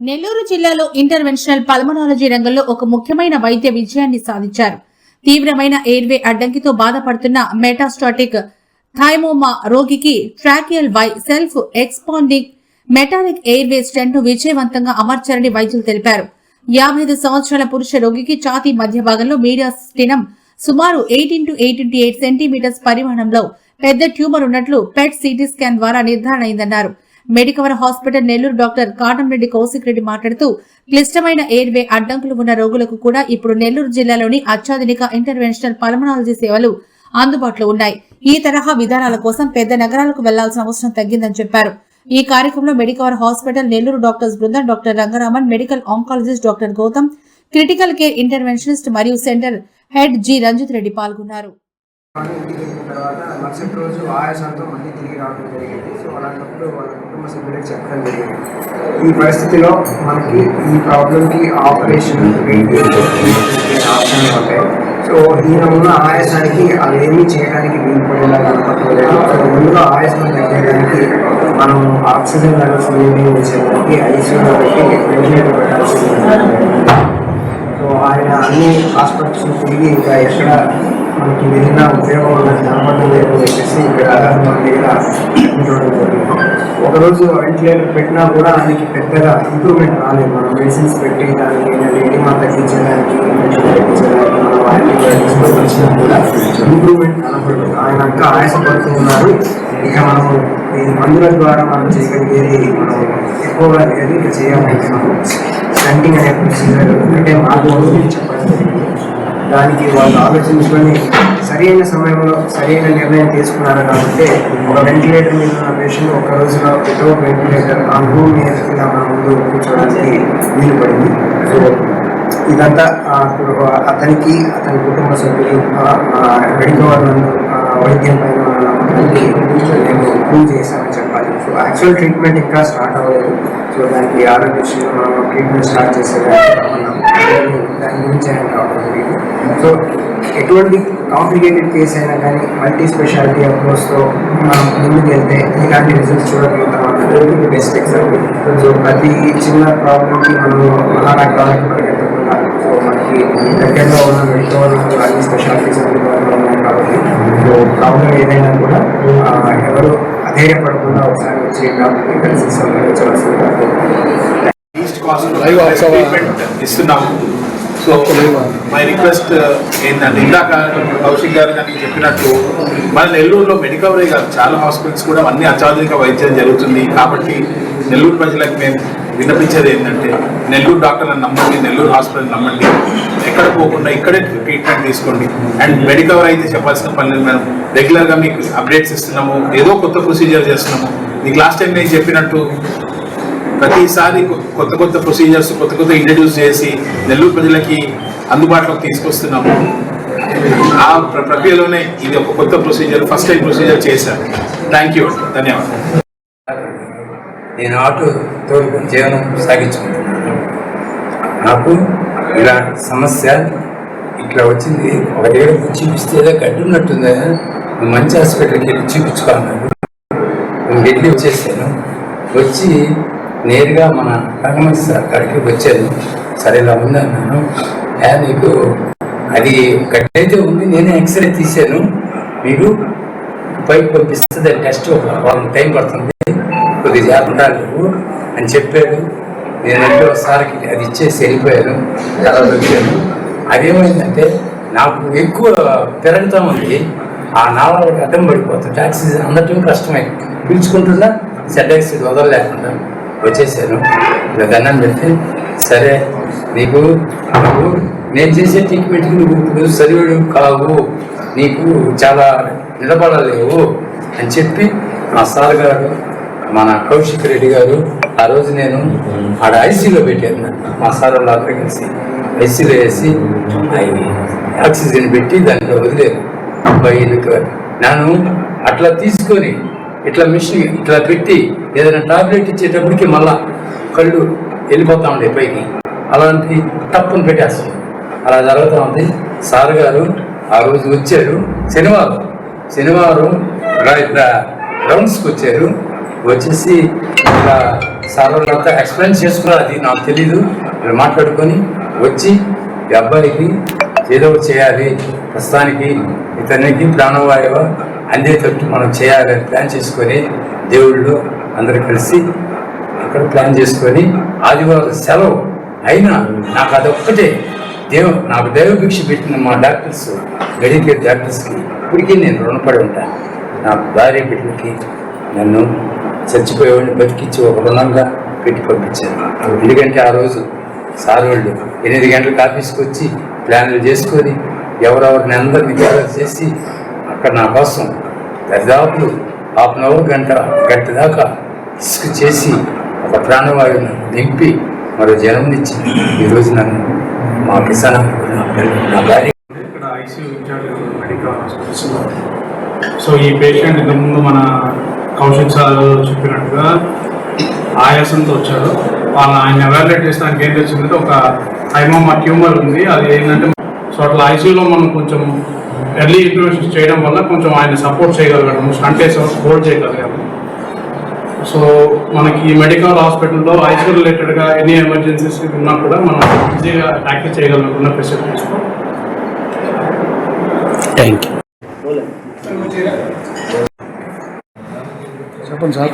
నెల్లూరు జిల్లాలో interventional pulmonology రంగంలో ఒక ముఖ్యమైన వైద్య విజయాన్ని సాధించారు. తీవ్రమైన ఎయిర్వే అడ్డంకితో బాధపడుతున్న మెటాస్టాటిక్ థైమోమా రోగికి tracheal Y self expanding metallic airway స్టెంట్ను విజయవంతంగా అమర్చారని వైద్యులు తెలిపారు. యాభై ఐదు సంవత్సరాల పురుష రోగికి ఛాతీ మధ్య భాగంలో మీడియాస్టినం సుమారు eight into eight into eight centimetres పరిమాణంలో పెద్ద ట్యూమర్ ఉన్నట్లు పెట్ సిటీ స్కాన్ ద్వారా నిర్ధారణ అయిందన్నారు Medicover hospital Nellore doctor Katamreddy Kaushik Reddy మాట్లాడుతూ క్లిష్టమైన ఎయిర్వే అడ్డంకులు ఉన్న రోగులకు కూడా ఇప్పుడు నెల్లూరు జిల్లాలోని అత్యాధునిక ఇంటర్వెన్షనల్ పల్మనాలజీ సేవలు అందుబాటులో ఉన్నాయి. ఈ తరహా విధానాల కోసం పెద్ద నగరాలకు వెళ్ళాల్సిన అవసరం తగ్గిందని చెప్పారు. ఈ కార్యక్రమంలో మెడికవర్ హాస్పిటల్ నెల్లూరు డాక్టర్స్ బృందం doctor Rangaraman medical oncologist doctor Gautam critical care interventionist మరియు centre head G Ranjith Reddy పాల్గొన్నారు. ఇంటికి వెళ్ళిన తర్వాత మరుసటి రోజు ఆయాసంతో మళ్ళీ తిరిగి రావడం జరిగింది. సో అలాంటప్పుడు వాళ్ళ కుటుంబ సభ్యులకు చెప్పడం జరిగింది. ఈ పరిస్థితిలో మనకి ఈ ప్రాబ్లంకి ఆపరేషన్ ఆప్షన్ ఉంటాయి సో ఈయన ఉన్న ఆయాసానికి అవి ఏమీ చేయడానికి వీలుపడేలా కనపడలేదు. సో ముందుగా ఆయాసం తగ్గడానికి మనం ఆక్సిజన్ లెవెల్స్ మెయింటైన్ చేసేదానికి ఐసీయూలో పెట్టి వెంటిలేటర్ పెట్టాల్సి ఉంటుంది. సో ఆయన అన్ని హాస్పిటల్స్ తిరిగి ఇంకా ఎక్కడ మనకి ఏదైనా ఉపయోగం ఉన్నది కనపడడం లేదు చెప్పేసి ఇక్కడ మన దగ్గర చూడడం జరిగింది. ఒకరోజు వెంటిలేటర్ పెట్టినా కూడా దానికి పెద్దగా ఇంప్రూవ్మెంట్ రాలేదు. మనం మెడిసిన్స్ పెట్టి దానికి ఏంటంటే ఎడిమా తగ్గించడానికి తగ్గించడానికి మనం యాంటీబయాటిక్స్ వచ్చినా కూడా ఇంప్రూవ్మెంట్ కనపడదు. ఆయన ఇంకా ఆయాసపడుతూ ఉన్నారు. ఇక మనము ఈ మందుల ద్వారా మనం చేయగలిగేది మనం ఎక్కువగా లేదు ఇక చేయాలనుకున్నాము స్టంటింగ్ అనే ప్రొసీజర్ అంటే మాకు చెప్పడం. జరిగింది దానికి వాళ్ళు ఆలోచించుకొని సరైన సమయంలో సరైన నిర్ణయం తీసుకున్నారు కాబట్టి ఒక వెంటిలేటర్ మీద ఉన్న పేషెంట్ ఒక రోజులో ఎటో వెంటిలేటర్ ఆ రూమ్ మీద ఇలా మన ముందు కూర్చోవడానికి వీలు పడింది. సో ఇదంతా ఇప్పుడు అతనికి అతని కుటుంబ సభ్యులు మెడికవర్ వైద్యం పైన ఉన్న మేము ప్రూవ్ చేశామని చెప్పాలి. సో యాక్చువల్ ట్రీట్మెంట్ ఇంకా స్టార్ట్ అవ్వలేదు. సో దానికి ఆరోగ్య మనం ట్రీట్మెంట్ స్టార్ట్ చేసేదాన్ని దాని గురించి ఆయన రావడం జరిగింది సో ఎటువంటి కాంప్లికేటెడ్ కేసు అయినా కానీ మల్టీ స్పెషాలిటీ అప్రోచ్తో మనం ముందుకు వెళ్తే ఇలాంటి రిజల్ట్స్ చూడగలుగుతాం అన్నది బెస్ట్ ఎగ్జాంపుల్ సో ప్రతి చిన్న ప్రాబ్లమ్కి మనము మహారాష్ట్రానికి పరిగెత్తకుండా సో మనకి దగ్గరలో ఉన్న మెడికల్ అన్ని స్పెషాలిటీస్ అందుబాటులో ఉన్నాయి కాబట్టి సో ప్రాబ్లం ఏదైనా కూడా ఎవరు అధైర్యపడకుండా ఒకసారి వచ్చి డాక్టర్ని కలిసి కాస్ట్ ట్రీట్మెంట్ ఇస్తున్నాము. సో మై రిక్వెస్ట్ ఏంటంటే ఇందాక కౌశిక్ గారు కానీ చెప్పినట్టు మన నెల్లూరులో మెడికవరే కాదు చాలా హాస్పిటల్స్ కూడా అన్ని అత్యాధునిక వైద్యం జరుగుతుంది. కాబట్టి నెల్లూరు ప్రజలకు మేము విన్నపించేది ఏంటంటే నెల్లూరు డాక్టర్లను నమ్మండి నెల్లూరు హాస్పిటల్ నమ్మండి. ఎక్కడ పోకుండా ఇక్కడే ట్రీట్మెంట్ తీసుకోండి. అండ్ మెడికవర్ అయితే చెప్పాల్సిన పని లేదు మేము రెగ్యులర్గా మీకు అప్డేట్స్ ఇస్తున్నాము ఏదో కొత్త ప్రొసీజర్ చేస్తున్నాము. మీకు లాస్ట్ టైం నేను చెప్పినట్టు ప్రతిసారి కొత్త కొత్త ప్రొసీజర్స్ కొత్త కొత్త ఇంట్రడ్యూస్ చేసి నెల్లూరు ప్రజలకి అందుబాటులోకి తీసుకొస్తున్నాము. ఆ ప్రక్రియలోనే ఇది ఒక కొత్త ప్రొసీజర్ ఫస్ట్ టైం ప్రొసీజర్ చేశారు. థ్యాంక్ యూ ధన్యవాదాలు. నేను ఆటోతో జీవనం సాగించుకుంటున్నాను. నాకు ఇలా సమస్య ఇట్లా వచ్చింది ఒక దగ్గర చూపిస్తే ఏదో గడ్డి మంచి హాస్పిటల్కి వెళ్ళి చూపించుకోన్నాడు నేను వెళ్ళి వచ్చేసాను. వచ్చి నేరుగా మన రంగమంచి సార్ కాడికి వచ్చాను. సరే ఇలా ఉందన్నాను నీకు అది గడ్డి ఉంది నేనే ఎక్స్రే తీశాను. మీరు పైకి పంపిస్తుంది టెస్ట్ ఒక వారం టైం పడుతుంది. కొద్దిగా జాగ్రత్త నువ్వు అని చెప్పాడు. అంటే ఒకసారికి అది ఇచ్చేసి వెళ్ళిపోయాను. తర్వాత వచ్చాను. అదేమైందంటే నాకు ఎక్కువ పెరుగుతూ ఉంది. ఆ నాళాలకు అడ్డం పడిపోతుంది. ఆక్సిజన్ అందటం కష్టమై. పీల్చుకుంటున్నా సెడ్ ఆక్సిజన్ వదలలేకుండా. వచ్చేసాను ఇలా దండం పెడితే సరే నీకు నువ్వు నేను చేసే ట్రీట్మెంట్కి నువ్వు ఇప్పుడు సరివడు కావు. నీకు చాలా నిలబడలేవు. అని చెప్పి మా సార్ గారు మన కౌశిక్ రెడ్డి గారు ఆ రోజు నేను ఆడ ఐసీలో పెట్టాను. మా సార్ వాళ్ళు అక్కడ కలిసి ఐసీలో వేసి ఆక్సిజన్ పెట్టి దాంట్లో వదిలేరు. బయలుకు నేను అట్లా తీసుకొని ఇట్లా మిషన్ ఇట్లా పెట్టి ఏదైనా టాబ్లెట్ ఇచ్చేటప్పటికి మళ్ళా కళ్ళు వెళ్ళిపోతా ఉండే పైకి. అలాంటి తప్పును పెట్టేస్తుంది. అలా జరుగుతూ ఉంది. సార్ గారు ఆ రోజు వచ్చారు. శనివారం శనివారం రా- రౌండ్స్కి వచ్చారు. వచ్చేసి ఇలా సార్ వాళ్ళంతా ఎక్స్ప్లెయిన్ చేసుకున్నారు. అది నాకు తెలీదు. వీళ్ళు మాట్లాడుకొని వచ్చి అబ్బాయికి ఏదో చేయాలి. ప్రస్తుతానికి ఇతనికి ప్రాణవాయువ అందేటట్టు మనం చేయాలని ప్లాన్ చేసుకొని దేవుళ్ళు అందరు కలిసి అక్కడ ప్లాన్ చేసుకొని ఆదివారం సెలవు అయినా నాకు అదొక్కటే. దేవ నాకు దైవభిక్ష పెట్టిన మా డాక్టర్స్ మెడికల్ డాక్టర్స్కి ఇప్పటికీ నేను రుణపడి ఉంటాను నా భార్య బిడ్డలకి నన్ను చచ్చిపోయేవాడిని బతికించి ఒక రుణంగా పెట్టి పంపించారు. ఎందుకంటే ఆ రోజు సార్ వాళ్ళు ఎనిమిది గంటలకు ఆఫీస్కి వచ్చి ప్లాన్లు చేసుకొని ఎవరెవరిని అందరినీ గ్యాదర్ చేసి అక్కడ నా కోసం దరిదాపులు హాఫ్ అన్ అవర్ గంట గంట దాకా ఇసుక చేసి ఒక ప్రాణవాయువును నింపి మరో జన్మనిచ్చి ఈరోజు నన్ను మా కిసాన్ నా భార్య. ఇక్కడ ఐసీయూ ఇన్ఛార్జ్ మెడికల్ హాస్పిటల్స్లో సో ఈ పేషెంట్ ఇంతకుముందు మన కౌశిక్ సార్ చెప్పినట్టుగా ఆయాసంతో వచ్చారు వాళ్ళ ఆయన ఎవాల్యుయేట్ చేసడానికి ఏం తెలిసిందంటే ఒక హైమోమా ట్యూమర్ ఉంది. అది ఏంటంటే సో అట్లా ఐసీయూలో మనం కొంచెం ఎర్లీ ఇంటర్వ్యూషన్స్ చేయడం వల్ల కొంచెం ఆయన సపోర్ట్ చేయగలిగాము స్టంట్ వేసి హోల్డ్ చేయగలిగాము సో మనకి ఈ మెడికల్ హాస్పిటల్లో ఐసీయూ రిలేటెడ్గా ఎనీ ఎమర్జెన్సీస్ ఉన్నా కూడా మనం ఈజీగా ట్యాకిల్ చేయగలుగుతున్న ఫెసిలిటీస్తో థ్యాంక్ యూ చెప్పండి సార్.